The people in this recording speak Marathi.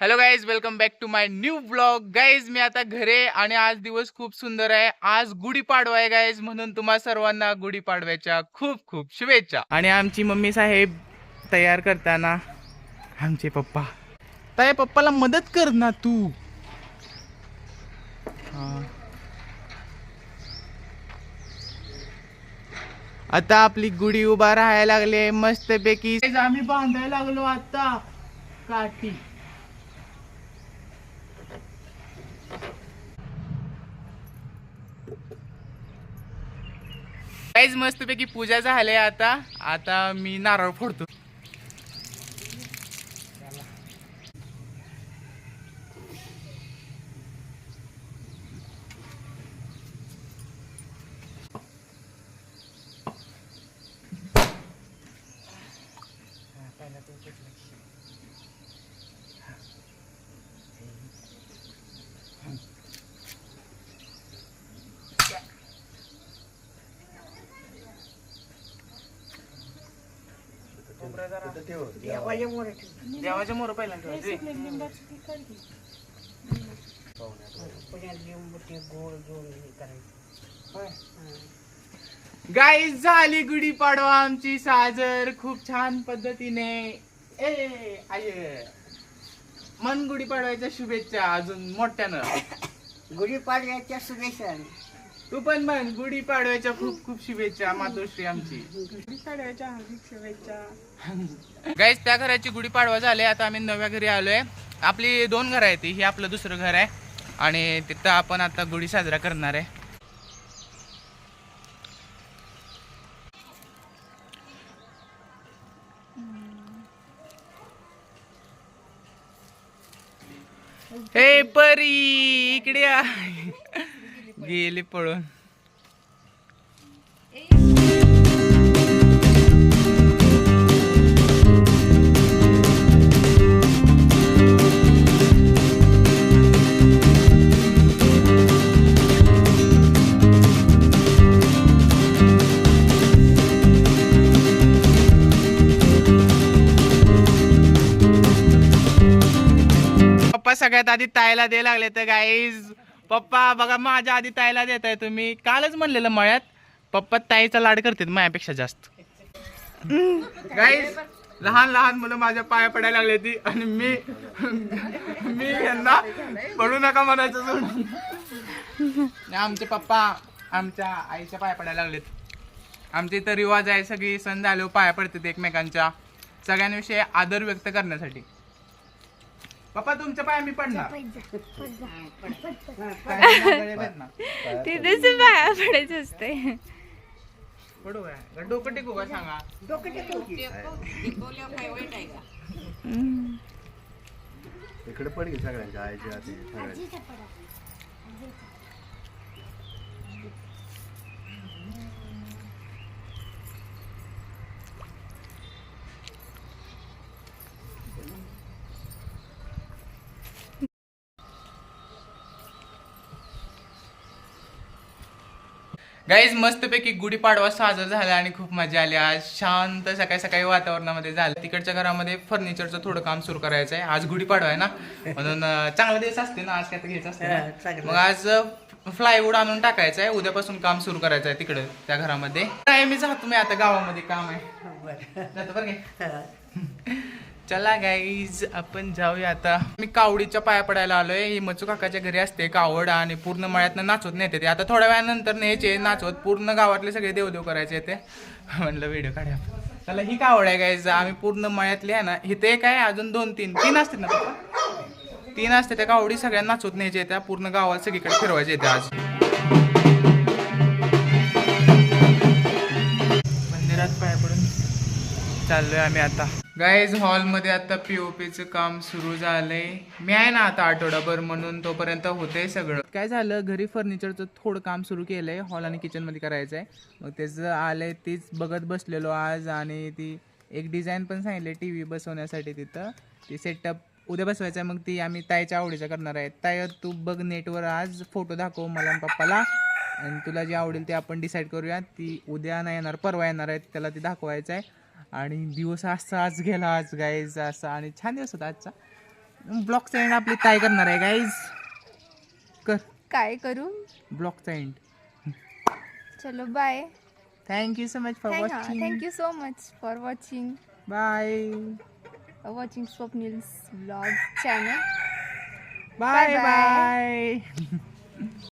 Hello guys welcome back to my new blog guys मी आता घरे आणि आज दिवस खूप सुंदर आहे. आज गुढीपाडवा आहे गाईज म्हणून तुम्हा सर्वांना गुढीपाडव्याच्या खूप खूप शुभेच्छा. आणि आमची मम्मी साहेब तयार करताना आमचे पप्पा. ताई पप्पाला मदत कर ना तू. आता आपली गुढी उभा राहायला लागले मस्तपैकी. आम्ही बांधायला लागलो आता. काठी. काहीच मस्तपैकी पूजा झाल्या आता. आता मी नारळ फोडतो. देवाच्या मोर पहिल्यांदा गाई झाली गुढी पाडवा आमची साजर खूप छान पद्धतीने. ए आय. मन गुढी पाडवायच्या शुभेच्छा अजून मोठ्यानं. गुढीपाडव्याच्या शुभेच्छा. तू पण म्हण गुढी पाडव्याच्या खूप खूप शुभेच्छा मातोश्री आमची. गुढीपाडव्याच्या हार्दिक शुभेच्छा. गाईज त्या घराची गुढी पाडवा झाले. आता आम्ही नव्या घरी आलोय. आपली दोन घर आहेत हे आपलं दुसरं घर आहे. आणि तिथं आपण आता गुढी साजरा करणार आहे. हे परी इकडे. गेली पळून पप्पा सगळ्यात आधी ताईला दे लागले तर गाईज पप्पा बघा माझ्या आधी ताईला देत आहे तुम्ही. कालच म्हणलेलं मळ्यात पप्पा ताईचा लाड करतात माझ्यापेक्षा जास्त. गाईज लहान लहान मुलं माझ्या पाया पडायला लागली होती आणि मी मी यांना पडू नका म्हणायचं सोडून. आमचे पप्पा आमच्या आईच्या पाया पडायला लागलेत. आमचे इथं रिवाज आहे सगळी सण झाले पाया पडतात एकमेकांच्या. सगळ्यांविषयी आदर व्यक्त करण्यासाठी. पप्पा तुमच्या पाया मी पडणार. तिथेच बाहेर पडायचं असते पडू काय डोकं टिकू का सांगा? इकडे पड की. सगळ्यांच्या आईच्या गाईज मस्तपैकी गुढीपाडवा साजरा झाला आणि खूप मजा आली. आज शांत सकाळी सकाळी वातावरणामध्ये झालं. तिकडच्या घरामध्ये फर्निचरचं थोडं काम सुरू करायचं आहे. आज गुढीपाडवा आहे ना? म्हणून चांगला दिवस असते ना? आज काय तर घ्यायचं असते. मग आज फ्लायवूड आणून टाकायचं आहे. उद्यापासून काम सुरू करायचं आहे तिकडे त्या घरामध्ये. काय मी जातो मी आता गावामध्ये. काम आहे. जातो बरं चला गाईज आपण जाऊया आता. मी कावडीच्या पाया पडायला आलोय. ही मचू काकाच्या घरी असते कावड आणि पूर्ण मळ्यातनं नाचवत नेते ते. आता थोड्या वेळानंतर न्यायचे नाचवत. पूर्ण गावातले सगळे देवदेव करायचे ते. म्हणलं व्हिडिओ काढूया चला ही कावड आहे गाईज आम्ही पूर्ण मळ्यातली आहे ना. इथे एक आहे अजून दोन तीन. तीन असते ना पप्पा? तीन असते त्या कावडी सगळ्या नाचवत न्यायच्या त्या पूर्ण गावात सगळीकडे फिरवायचे ते आज. मंदिरात पाया पडून चाललोय आम्ही आता. गाईज हॉलमध्ये आता पीचं काम सुरू झालंय. मी आहे ना आता आठवडाभर म्हणून तोपर्यंत होतंय सगळं. काय झालं घरी फर्निचरचं थोडं काम सुरू केलंय. हॉल आणि किचनमध्ये करायचं आहे मग त्याचं आलंय तीच बघत बसलेलो आज आणि ती एक डिझाईन पण सांगितली टी व्ही बसवण्यासाठी तिथं. ती सेटअप उद्या बसवायचं आहे मग ती आम्ही ताईच्या आवडीचं करणार आहे. ताई तू बघ नेटवर आज फोटो दाखव मला आणि पप्पाला. आणि तुला जी आवडेल ते आपण डिसाईड करूया. ती उद्या नाही येणार परवा येणार आहे. त्याला ती दाखवायचं आहे आणि दिवस असा आज गेला आज गायचा असा. आणि छान दिवस होता आजचा. ब्लॉकचा एंड आपली ताई करणार आहे गाईज कर. काय करू? ब्लॉकचा एंड चलो bye thank you so much for watching thank you so much for watching bye watching Swapnil's blog channel bye. Bye